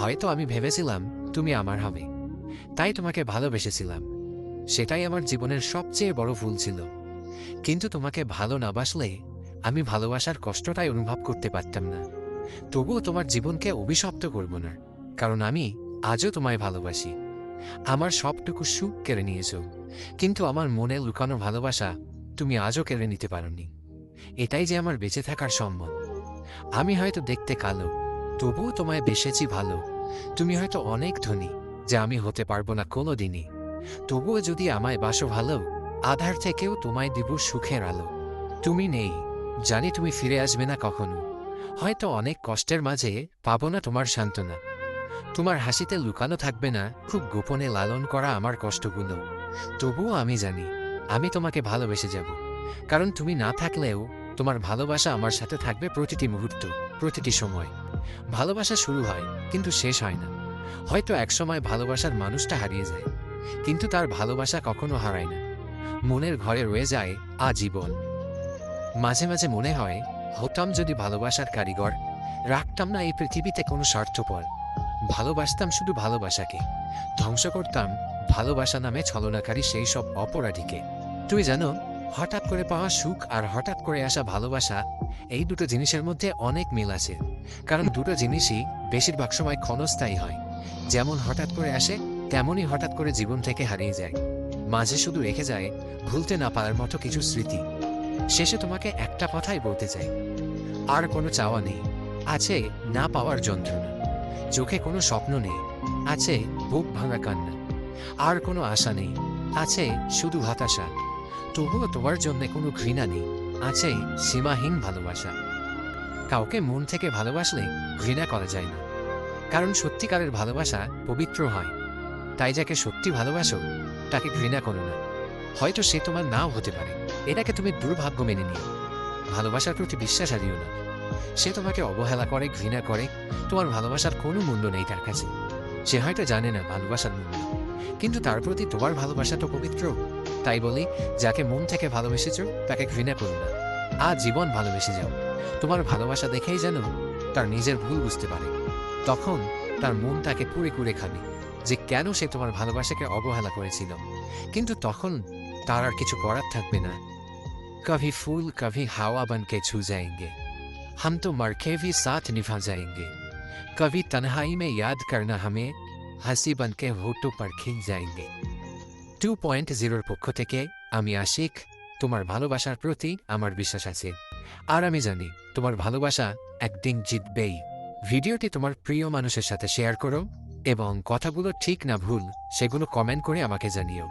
হয়তো আমি ভেবেছিলাম তুমি আমার হবে। তাই তোমাকে ভালোবেসেছিলাম। সেটাই আমার জীবনের সবচেয়ে বড় ভুল ছিল। কিন্তু তোমাকে ভালো না বাসলে আমি ভালোবাসার কষ্টটাই অনুভব করতে পারতাম না। তবুও তোমার জীবনকে অভিশপ্ত করব না, কারণ আমি আজও তোমায় ভালোবাসি। আমার সবটুকু সুখ কেড়ে নিয়েছ, কিন্তু আমার মনে লুকানো ভালোবাসা তুমি আজও কেড়ে নিতে পারোনি। এটাই যে আমার বেঁচে থাকার সম্বল। আমি হয়তো দেখতে কালো, তবুও তোমায় বেসেছি ভালো। তুমি হয়তো অনেক ধনী, যে আমি হতে পারব না কোনো দিনই তবুও যদি আমায় বাসো ভালো, আধার থেকেও তোমায় দিব সুখের আলো। তুমি নেই, জানি তুমি ফিরে আসবে না কখনো। হয়তো অনেক কষ্টের মাঝে পাবো না তোমার সান্ত্বনা। তোমার হাসিতে লুকানো থাকবে না, খুব গোপনে লালন করা আমার কষ্টগুলো। তবুও আমি জানি, আমি তোমাকে ভালোবেসে যাব। কারণ তুমি না থাকলেও তোমার ভালোবাসা আমার সাথে থাকবে প্রতিটি মুহূর্ত, প্রতিটি সময়। ভালোবাসা শুরু হয়, কিন্তু শেষ হয় না। হয়তো একসময় ভালোবাসার মানুষটা হারিয়ে যায়, কিন্তু তার ভালোবাসা কখনো হারায় না। মনের ঘরে রয়ে যায় আজীবন। মাঝে মাঝে মনে হয়, হতাম যদি ভালোবাসার কারিগর, রাখতাম না এই পৃথিবীতে কোনো স্বার্থপর। ভালোবাসতাম শুধু ভালোবাসাকে, ধ্বংস করতাম ভালোবাসা নামে ছলনাকারী সেই সব অপরাধীকে। তুই জানো, হঠাৎ করে পাওয়া সুখ আর হঠাৎ করে আসা ভালোবাসা এই দুটো জিনিসের মধ্যে অনেক মিল আছে। কারণ দুটো জিনিসই বেশিরভাগ সময় ক্ষণস্থায়ী হয়। যেমন হঠাৎ করে আসে, তেমনই হঠাৎ করে জীবন থেকে হারিয়ে যায়। মাঝে শুধু রেখে যায়, ভুলতে না পারার মতো কিছু স্মৃতি। শেষে তোমাকে একটা কথাই বলতে চাই। আর কোনো চাওয়া নেই। আছে না পাওয়ার যন্ত্রণা। চোখে কোনো স্বপ্ন নেই। আছে বুক ভাঙা কান্না। আর কোনো আশা নেই। আছে শুধু হতাশা। তবুও তোমার জন্য কোনো ঘৃণা নেই। আছে সীমাহীন ভালোবাসা। কাউকে মন থেকে ভালোবাসলে ঘৃণা করা যায় না। কারণ সত্যিকারের ভালোবাসা পবিত্র হয়। তাই যাকে সত্যি ভালোবাসো, তাকে ঘৃণা করো না। হয়তো সে তোমার নাও হতে পারে। এটাকে তুমি দুর্ভাগ্য মেনে নিও। ভালোবাসার প্রতি বিশ্বাস হারিও না। সে তোমাকে অবহেলা করে, ঘৃণা করে। তোমার ভালোবাসার কোনো মূল্য নেই তার কাছে। সে হয়তো জানে না ভালোবাসার মূল্য। কিন্তু তার প্রতি তোমার ভালোবাসা তো পবিত্র। তাই বলি, যাকে মন থেকে ভালোবেসেছ, তাকে ঘৃণা করো না। আ জীবন ভালোবেসে যাও। তোমার ভালোবাসা দেখেই যেন তার নিজের ভুল বুঝতে পারে। তখন তার মন তাকে পুড়ে কুড়ে খাবে, যে কেন সে তোমার ভালোবাসাকে অবহেলা করেছিল। কিন্তু তখন তার আর কিছু করার থাকবে না। কভি ফুল, কভি হাওয়া বনকে ছু যায়েঙ্গে। हम तो मरके भी সাথ নিভা जाएंगे कभी তনহাই মে ইয়াদ করনা হামে হাসি বানকে হুটু পার খিন যায়নি টু পয়েন্ট জিরোর পক্ষ থেকে আমি আশিক, তোমার ভালোবাসার প্রতি আমার বিশ্বাস আছে। আর আমি জানি তোমার ভালোবাসা একদিন জিতবেই। ভিডিওটি তোমার প্রিয় মানুষের সাথে শেয়ার করো এবং কথাগুলো ঠিক না ভুল সেগুলো কমেন্ট করে আমাকে জানিও।